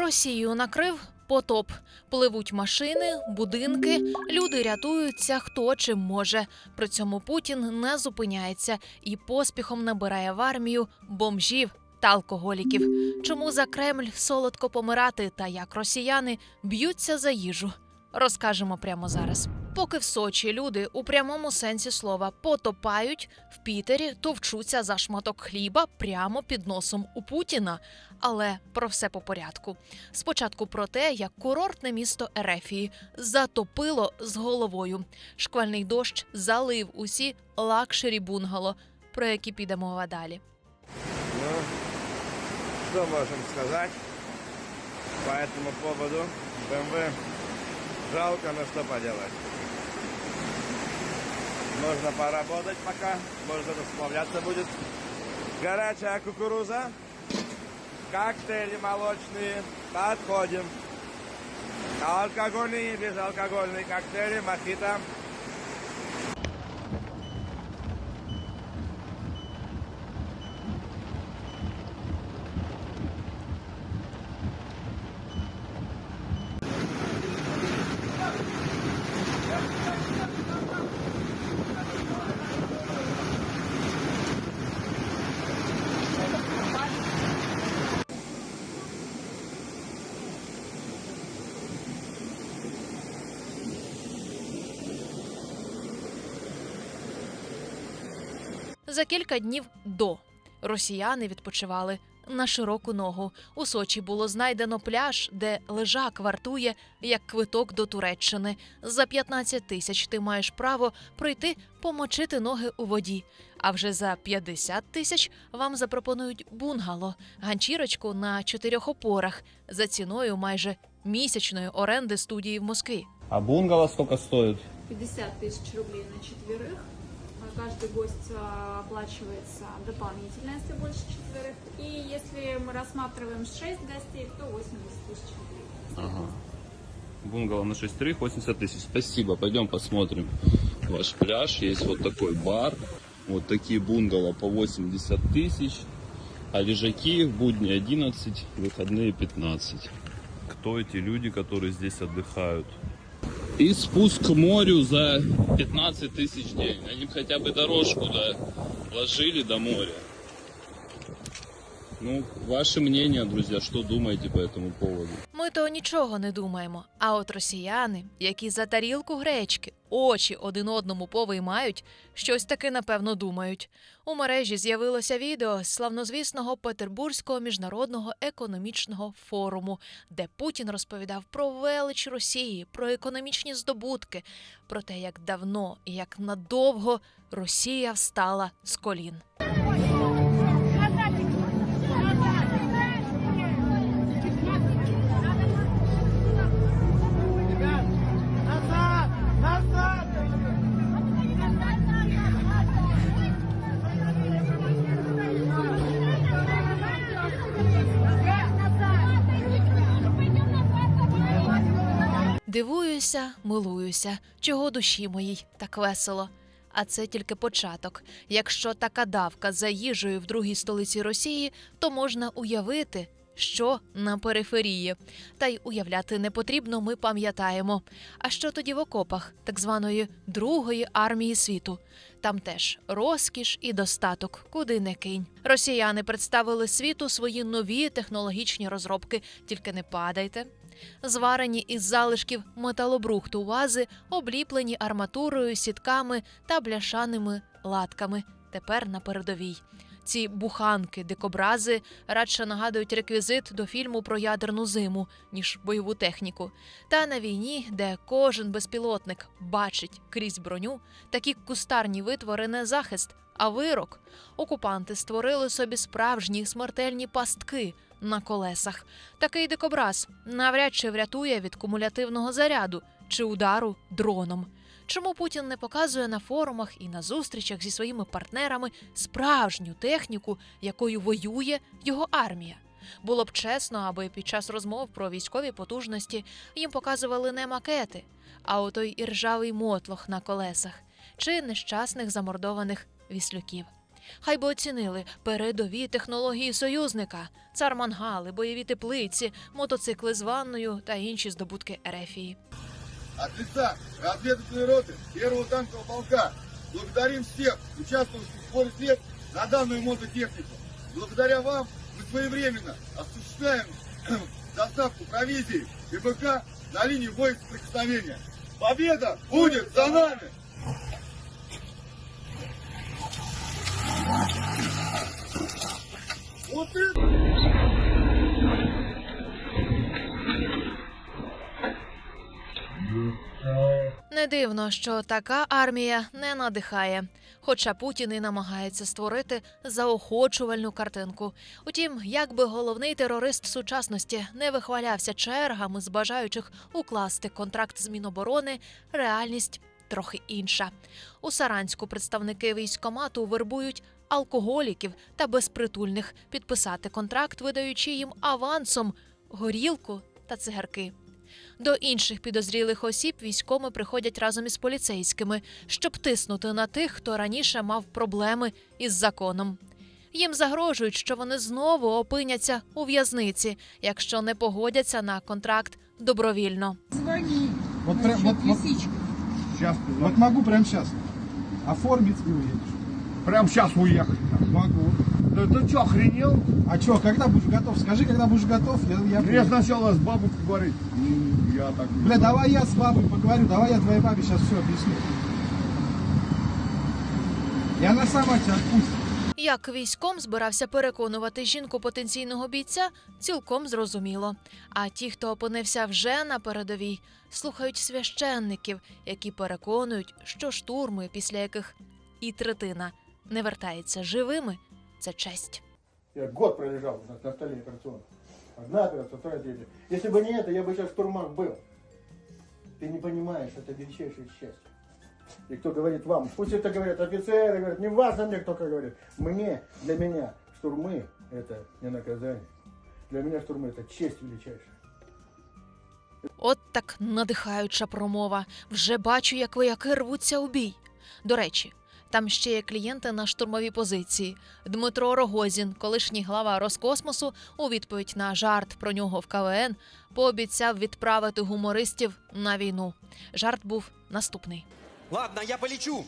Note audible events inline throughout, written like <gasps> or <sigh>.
Росію накрив потоп. Пливуть машини, будинки, люди рятуються хто чим може. При цьому Путін не зупиняється і поспіхом набирає в армію бомжів та алкоголіків. Чому за Кремль солодко помирати та як росіяни б'ються за їжу? Розкажемо прямо зараз. Поки в Сочі люди у прямому сенсі слова потопають, в Пітері товчуться за шматок хліба прямо під носом у Путіна. Але про все по порядку. Спочатку про те, як курортне місто Ерефії затопило з головою. Шквальний дощ залив усі лакшері бунгало, про які піде мова далі. Ну, что можем сказать по этому поводу? БМВ жалко, но что поделать. Нужно поработать пока, может расплавляться будет. Горячая кукуруза, коктейли молочные, подходим. Алкогольные и безалкогольные коктейли, мохито. За кілька днів до росіяни відпочивали на широку ногу. У Сочі було знайдено пляж, де лежак вартує як квиток до Туреччини. За 15 тисяч ти маєш право пройти помочити ноги у воді. А вже за 50 тисяч вам запропонують бунгало, ганчірочку на чотирьох опорах за ціною майже місячної оренди студії в Москві. А бунгало сколько стоит? 50 тысяч рублей на четверых. Каждый гость а, оплачивается дополнительно, если больше четверых. И если мы рассматриваем 6 гостей, то 80 тысяч рублей. Ага. Бунгало на шестерых 80 тысяч. Спасибо. Пойдем посмотрим ваш пляж. Есть вот такой бар. Вот такие бунгало по 80 тысяч. А лежаки в будни 11, выходные 15. Кто эти люди, которые здесь отдыхают? И спуск к морю за 15 тысяч день. Они хотя бы дорожку да, ложили до моря. Ну, ваше мнение, друзья, что думаете по этому поводу? То нічого не думаємо. А от росіяни, які за тарілку гречки очі один одному повиймають, щось таки напевно думають. У мережі з'явилося відео з славнозвісного Петербурзького міжнародного економічного форуму, де Путін розповідав про велич Росії, про економічні здобутки, про те, як давно і як надовго Росія встала з колін. Дивуюся, милуюся, чого душі моїй так весело. А це тільки початок. Якщо така давка за їжею в другій столиці Росії, то можна уявити, що на периферії. Та й уявляти не потрібно, ми пам'ятаємо. А що тоді в окопах так званої другої армії світу? Там теж розкіш і достаток, куди не кинь. Росіяни представили світу свої нові технологічні розробки. Тільки не падайте. Зварені із залишків металобрухту вази, обліплені арматурою, сітками та бляшаними латками. Тепер на передовій. Ці буханки, дикобрази радше нагадують реквізит до фільму про ядерну зиму, ніж бойову техніку. Та на війні, де кожен безпілотник бачить крізь броню, такі кустарні витвори не захист, а вирок. Окупанти створили собі справжні смертельні пастки на колесах. Такий дикобраз навряд чи врятує від кумулятивного заряду чи удару дроном. Чому Путін не показує на форумах і на зустрічах зі своїми партнерами справжню техніку, якою воює його армія? Було б чесно, аби під час розмов про військові потужності їм показували не макети, а отой іржавий мотлох на колесах чи нещасних замордованих віслюків. Хай би оцінили передові технології союзника, цар мангали, бойові теплиці, мотоцикли з ванною та інші здобутки Ерефії. От лица разведывательной роты первого танкового полка благодарим всех участвовавших в сборе средств на данную мототехнику. Благодаря вам мы своевременно осуществляем <clears throat> доставку провизии и БК на линии боесоприкосновения. Победа будет за нами! Вот это! Не дивно, що така армія не надихає. Хоча Путін і намагається створити заохочувальну картинку. Утім, як би головний терорист сучасності не вихвалявся чергами з бажаючих укласти контракт з Міноборони, реальність трохи інша. У Саранську представники військомату вербують алкоголіків та безпритульних підписати контракт, видаючи їм авансом горілку та цигарки. До інших підозрілих осіб військоми приходять разом із поліцейськими, щоб тиснути на тих, хто раніше мав проблеми із законом. Їм загрожують, що вони знову опиняться у в'язниці, якщо не погодяться на контракт добровільно. Звони. Вот, прям, вот, вот, Сейчас вот могу прямо сейчас оформить и уедешь. Прям сейчас уехать. Могу. Да ты что, охренел? А что, когда будешь готов? Скажи, когда будешь готов, я, я Мне приеду. сначала с бабой поговорить. Я так... Бля, давай я с бабой поговорю, давай я твоей бабе сейчас все объясню. И она сама тебя отпустит. Як військом збирався переконувати жінку потенційного бійця, цілком зрозуміло. А ті, хто опинився вже на передовій, слухають священників, які переконують, що штурми, після яких і третина не вертається живими, це честь. Я год пролежал на, столе операционном. Одна операция, вторая, третья. Если бы не это, я бы сейчас в штурмах был. Ты не понимаешь, это величайшее счастье. И кто говорит вам, пусть это говорят офицеры, говорят, не важно мне, кто как говорит. Мне, для меня, штурмы это не наказание. Для меня штурмы это честь величайшая. От так надихаюча промова. Вже бачу, як вояки рвуться у бій. До речі, там ще є клієнти на штурмовій позиції. Дмитро Рогозін, колишній глава Роскосмосу, у відповідь на жарт про нього в КВН, пообіцяв відправити гумористів на війну. Жарт був наступний. Ладно, я полечу.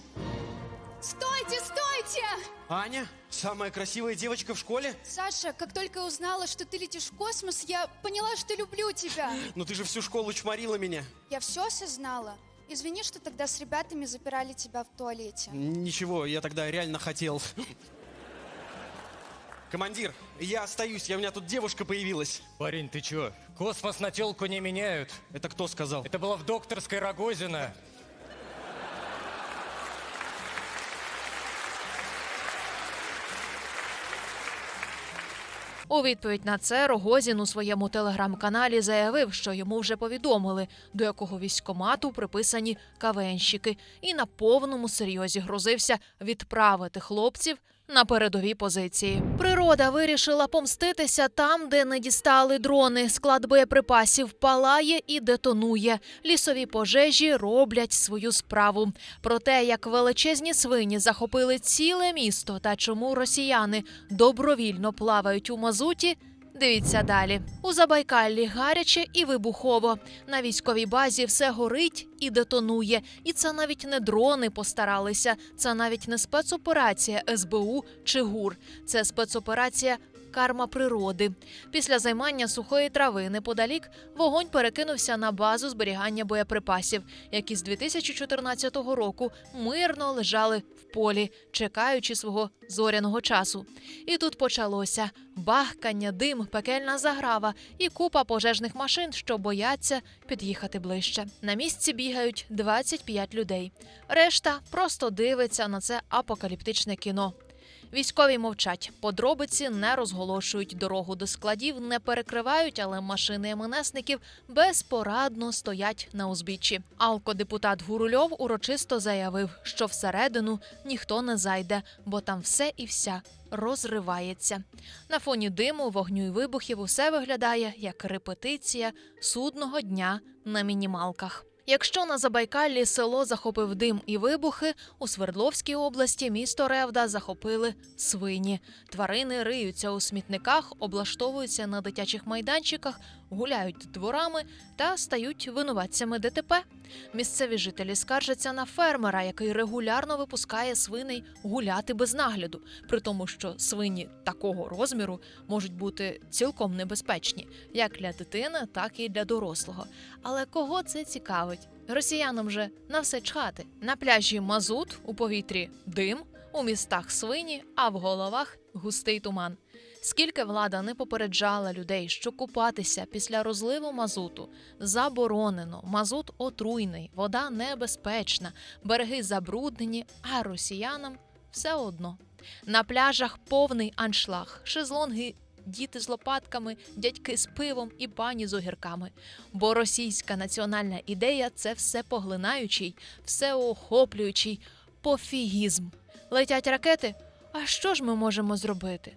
Стойте, стойте! Аня, самая красивая девочка в школе? Саша, как только я узнала, что ты летишь в космос, я поняла, что люблю тебя. <gasps> Ну ты же всю школу чморила меня. Я все осознала. Извини, что тогда с ребятами запирали тебя в туалете. Ничего, я тогда реально хотел. Командир, я остаюсь, я, у меня тут девушка появилась. Парень, ты чё? Космос на телку не меняют. Это кто сказал? Это было в докторской Рогозина. У відповідь на це Рогозін у своєму телеграм-каналі заявив, що йому вже повідомили, до якого військомату приписані кавенщики, і на повному серйозі грозився відправити хлопців на передові позиції. Природа вирішила помститися там, де не дістали дрони. Склад боєприпасів палає і детонує. Лісові пожежі роблять свою справу. Про те, як величезні свині захопили ціле місто та чому росіяни добровільно плавають у мазуті. Дивіться далі. У Забайкаллі гаряче і вибухово. На військовій базі все горить і детонує. І це навіть не дрони постаралися. Це навіть не спецоперація СБУ чи ГУР. Це спецоперація. Карма природи. Після займання сухої трави неподалік вогонь перекинувся на базу зберігання боєприпасів, які з 2014 року мирно лежали в полі, чекаючи свого зоряного часу. І тут почалося бахкання, дим, пекельна заграва і купа пожежних машин, що бояться під'їхати ближче. На місці бігають 25 людей. Решта просто дивиться на це апокаліптичне кіно. Військові мовчать, подробиці не розголошують дорогу до складів, не перекривають, але машини МНСників безпорадно стоять на узбіччі. Алкодепутат Гурульов урочисто заявив, що всередину ніхто не зайде, бо там все і вся розривається. На фоні диму, вогню і вибухів усе виглядає як репетиція судного дня на мінімалках. Якщо на Забайкаллі село захопив дим і вибухи, у Свердловській області місто Ревда захопили свині. Тварини риються у смітниках, облаштовуються на дитячих майданчиках, гуляють дворами та стають винуватцями ДТП. Місцеві жителі скаржаться на фермера, який регулярно випускає свиней гуляти без нагляду, при тому, що свині такого розміру можуть бути цілком небезпечні як для дитини, так і для дорослого. Але кого це цікавить? Росіянам же на все чхати. На пляжі мазут, у повітрі дим, у містах свині, а в головах густий туман. Скільки влада не попереджала людей, що купатися після розливу мазуту заборонено, мазут отруйний, вода небезпечна, береги забруднені, а росіянам все одно. На пляжах повний аншлаг, шезлонги, діти з лопатками, дядьки з пивом і пані з огірками. Бо російська національна ідея це все поглинаючий, всеохоплюючий пофігізм. Летять ракети. А що ж ми можемо зробити?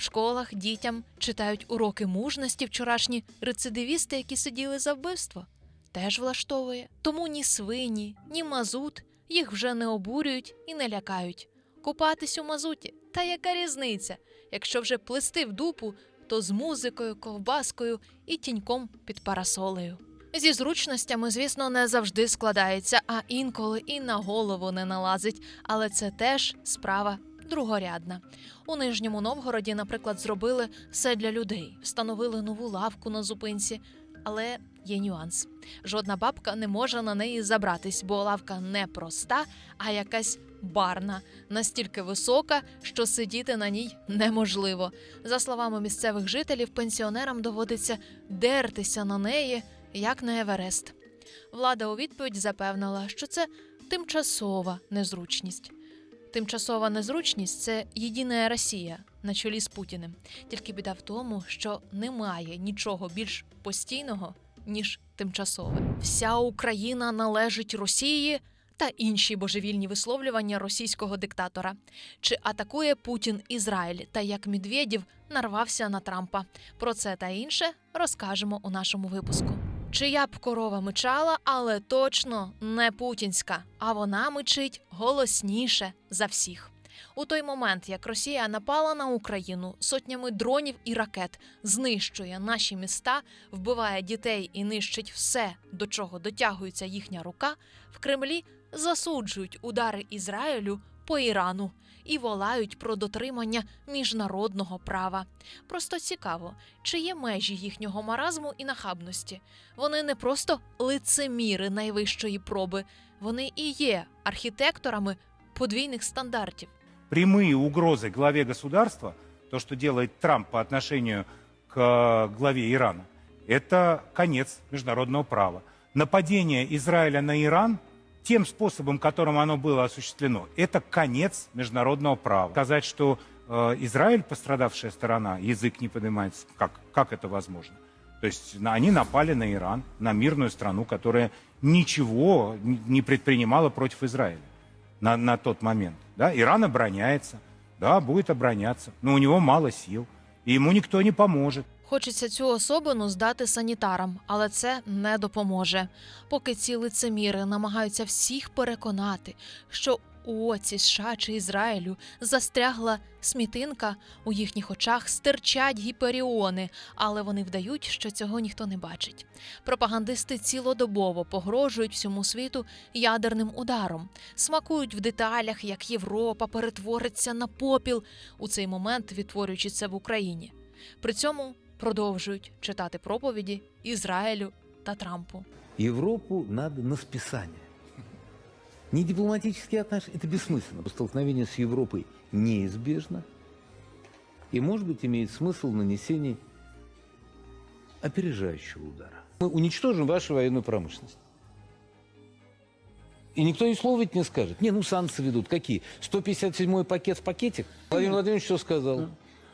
В школах дітям читають уроки мужності вчорашні рецидивісти, які сиділи за вбивство. Теж влаштовує. Тому ні свині, ні мазут їх вже не обурюють і не лякають. Купатись у мазуті. Та яка різниця? Якщо вже плести в дупу, то з музикою, ковбаскою і тіньком під парасолею. Зі зручностями, звісно, не завжди складається, а інколи і на голову не налазить, але це теж справа другорядна. У Нижньому Новгороді, наприклад, зробили все для людей, встановили нову лавку на зупинці. Але є нюанс: жодна бабка не може на неї забратись, бо лавка не проста, а якась барна, настільки висока, що сидіти на ній неможливо. За словами місцевих жителів, пенсіонерам доводиться дертися на неї, як на Еверест. Влада у відповідь запевнила, що це тимчасова незручність. Тимчасова незручність це єдина Росія на чолі з Путіним. Тільки біда в тому, що немає нічого більш постійного, ніж тимчасове. Вся Україна належить Росії та інші божевільні висловлювання російського диктатора. Чи атакує Путін Ізраїль та як Медведєв нарвався на Трампа? Про це та інше розкажемо у нашому випуску. Чия б корова мичала, але точно не путінська, а вона мичить голосніше за всіх. У той момент, як Росія напала на Україну сотнями дронів і ракет, знищує наші міста, вбиває дітей і нищить все, до чого дотягується їхня рука, в Кремлі засуджують удари Ізраїлю по Ірану і волають про дотримання міжнародного права. Просто цікаво, чи є межі їхнього маразму і нахабності. Вони не просто лицеміри найвищої проби, вони і є архітекторами подвійних стандартів. прямые угрозы главе государства, то, что делает Трамп по отношению к э, главе Ирана, это конец международного права. Нападение Израиля на Иран тем способом, которым оно было осуществлено, это конец международного права. Сказать, что э, Израиль пострадавшая сторона, язык не поднимается, как, как это возможно? То есть на- они напали на Иран, на мирную страну, которая ничего не предпринимала против Израиля на, на тот момент. Да? Иран обороняется, да, будет обороняться, но у него мало сил, и ему никто не поможет. Хочеться цю особину здати санітарам, але це не допоможе. Поки ці лицеміри намагаються всіх переконати, що у оці США чи Ізраїлю застрягла смітинка, у їхніх очах стирчать гіперіони, але вони вдають, що цього ніхто не бачить. Пропагандисти цілодобово погрожують всьому світу ядерним ударом, смакують в деталях, як Європа перетвориться на попіл у цей момент, відтворюючи це в Україні. При цьому продовжують читати проповіді Ізраїлю та Трампу. Европу надо на списание. Не дипломатические отношения, это бессмысленно. Столкновение с Европой неизбежно. И, может быть, имеет смысл нанесение опережающего удара. Мы уничтожим вашу военную промышленность. И никто ни слова ведь не скажет. Не, ну санкции ведут. Какие? 157-й пакет в пакетик? Владимир Владимирович что сказал?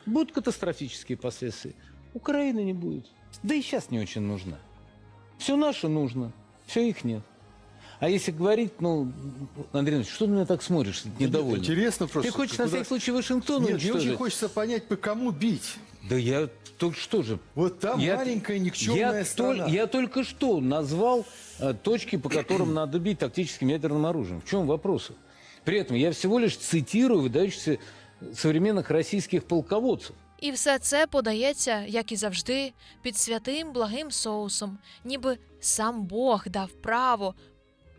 Будут катастрофические последствия. Украины не будет. Да и сейчас не очень нужна. Все наше нужно, все их нет. А если говорить, ну, Андрей Иванович, что ты на меня так смотришь, недовольно? Интересно просто. Ты хочешь на куда- всякий случай Вашингтон Нет, мне очень уничтожить? хочется понять, по кому бить. Да я только что же... Вот там Я- маленькая никчемная я, страна. толь- я только что назвал э, точки, по которым надо бить тактическим ядерным оружием. В чем вопрос? При этом я всего лишь цитирую выдающихся современных российских полководцев. І все це подається, як і завжди, під святим благим соусом, ніби сам Бог дав право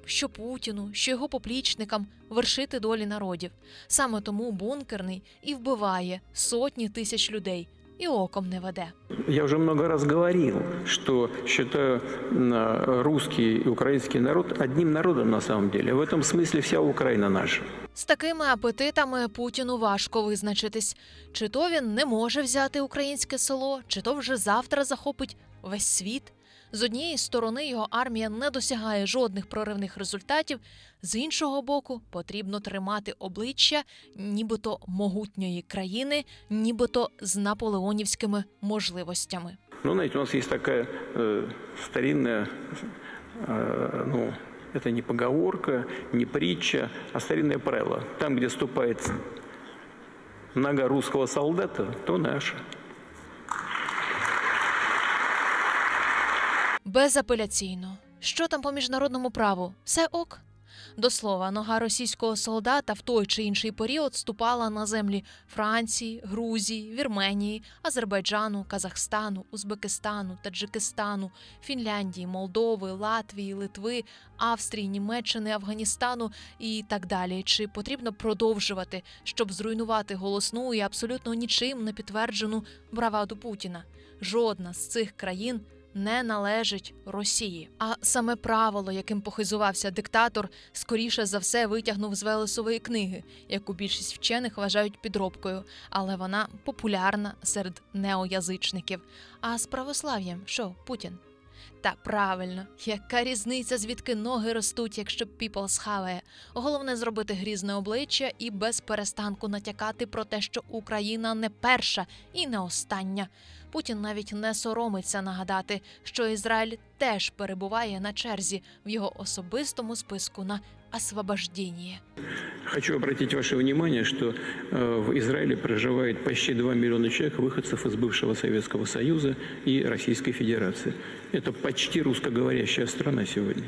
що Путіну, що його поплічникам вершити долі народів. Саме тому бункерний і вбиває сотні тисяч людей і оком не веде. Я уже много раз говорил, что считаю м, русский и украинский народ одним народом на самом деле. В этом смысле вся Украина наша. З такими апетитами Путіну важко визначитись, чи то він не може взяти українське село, чи то вже завтра захопить весь світ. З однієї сторони його армія не досягає жодних проривних результатів, з іншого боку, потрібно тримати обличчя нібито могутньої країни, нібито з наполеонівськими можливостями. Ну, знаете, у нас есть такая э, старинная, э, ну, это не поговорка, не притча, а старинное правило. Там, где ступает нога русского солдата, то наша. Безапеляційно. Що там по міжнародному праву? Все ок. До слова, нога російського солдата в той чи інший період ступала на землі Франції, Грузії, Вірменії, Азербайджану, Казахстану, Узбекистану, Таджикистану, Фінляндії, Молдови, Латвії, Литви, Австрії, Німеччини, Афганістану і так далі. Чи потрібно продовжувати, щоб зруйнувати голосну і абсолютно нічим не підтверджену браваду Путіна? Жодна з цих країн не належить Росії. А саме правило, яким похизувався диктатор, скоріше за все витягнув з Велесової книги, яку більшість вчених вважають підробкою, але вона популярна серед неоязичників. А з православ'ям що, Путін? Та правильно, яка різниця, звідки ноги ростуть, якщо піпл схаває. Головне зробити грізне обличчя і без перестанку натякати про те, що Україна не перша і не остання. Путін навіть не соромиться нагадати, що Ізраїль теж перебуває на черзі в його особистому списку на освобождение. Хочу обратить ваше внимание, что э, в Израиле проживает почти 2 миллиона человек, выходцев из бывшего Советского Союза и Российской Федерации. Это почти русскоговорящая страна сегодня.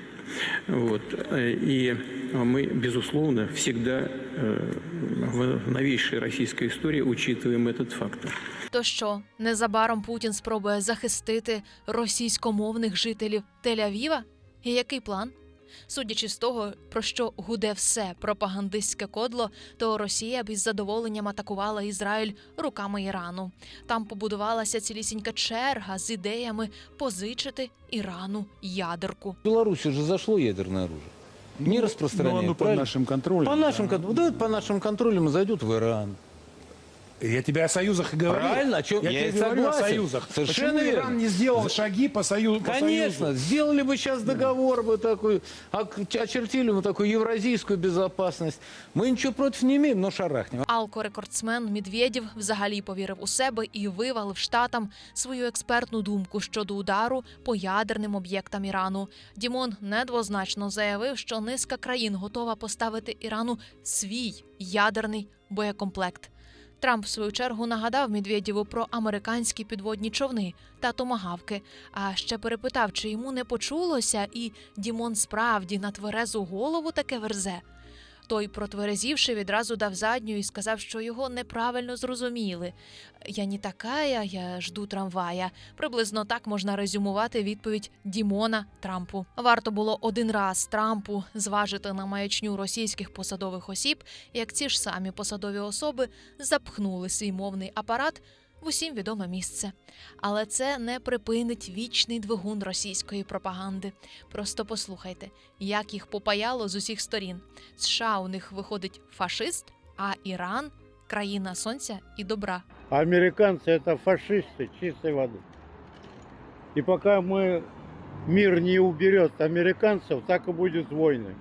Вот. Э, И мы, безусловно, всегда э, в новейшей российской истории учитываем этот фактор. То що незабаром Путін спробує захистити російськомовних жителів Тель-Авіва? І який план? Судячи з того, про що гуде все пропагандистське кодло, то Росія б із задоволенням атакувала Ізраїль руками Ірану. Там побудувалася цілісінька черга з ідеями позичити Ірану ядерку. В Беларуси же зашло ядерное оружие. Не распространяет, Ну, оно под правильно? нашим контролем. По нашим, кон- да, по нашим контролям и зайдет в Иран. Я тебе о союзах и говорю. Правильно, о чем- я, я тебе и говорю о согласен. союзах. Совершенно Почему верно. Иран не сделал шаги по, сою... по Конечно, союзу? сделали бы сейчас договор бы такой, ок- очертили бы такую евразийскую безопасность. Мы ничего против не имеем, но шарахнем. Алко-рекордсмен Медведєв взагалі повірив у себе і вивалив штатам свою експертну думку щодо удару по ядерним об'єктам Ірану. Дімон недвозначно заявив, що низка країн готова поставити Ірану свій ядерний боєкомплект. Трамп, в свою чергу, нагадав Медведєву про американські підводні човни та томагавки. А ще перепитав, чи йому не почулося, і Дімон справді на тверезу голову таке верзе. Той, протверезівши, відразу дав задню і сказав, що його неправильно зрозуміли. Я не такая, я жду трамвая. Приблизно так можна резюмувати відповідь Дімона Трампу. Варто було один раз Трампу зважити на маячню російських посадових осіб, як ці ж самі посадові особи запхнули свій мовний апарат в усім відоме місце. Але це не припинить вічний двигун російської пропаганди. Просто послухайте, як їх попаяло з усіх сторін. США у них виходить фашист, а Іран країна сонця і добра. Американцы это фашисты чистой воды. И пока мы мир не уберет американцев, так и будет войны.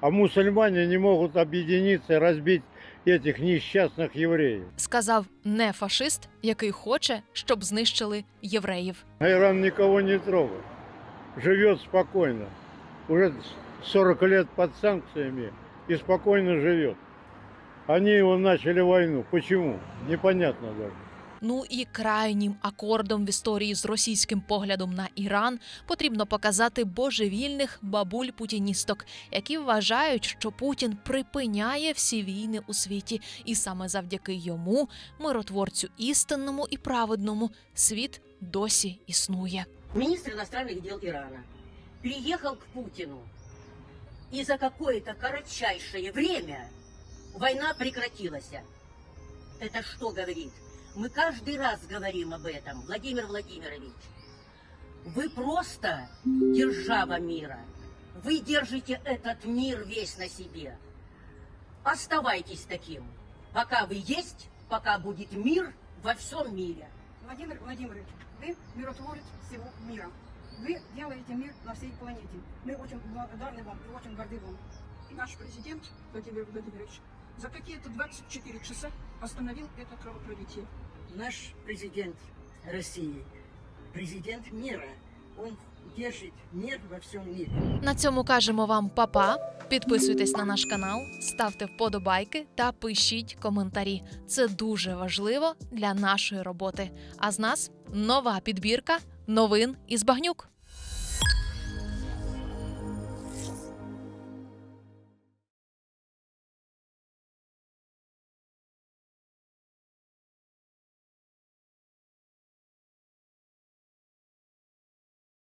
А мусульмане не могут объединиться и разбить этих несчастных евреев. Сказав не фашист, який хоче, щоб знищили євреїв. А Иран никого не трогает. Живет спокойно. Уже 40 лет под санкциями и спокойно живет. Они его начали войну. Почему? Непонятно даже. Ну і крайнім акордом в історії з російським поглядом на Іран потрібно показати божевільних бабуль-путіністок, які вважають, що Путін припиняє всі війни у світі, і саме завдяки йому, миротворцю істинному і праведному, світ досі існує. Министр иностранных дел Ирана приехал к Путину, и за какое-то коротчайшее время война прекратилась. Это что говорит? Мы каждый раз говорим об этом, Владимир Владимирович. Вы просто держава мира. Вы держите этот мир весь на себе. Оставайтесь таким, пока вы есть, пока будет мир во всем мире. Владимир Владимирович, вы миротворец всего мира. Вы делаете мир на всей планете. Мы очень благодарны вам и очень горды вам. И наш президент Владимир Владимирович за какие-то 24 часа остановил это кровопролитие. Наш президент России, президент мира, он держить мир во всьому мірі. На цьому кажемо вам па-па. Підписуйтесь на наш канал, ставте вподобайки та пишіть коментарі. Це дуже важливо для нашої роботи. А з нас нова підбірка новин із багнюк.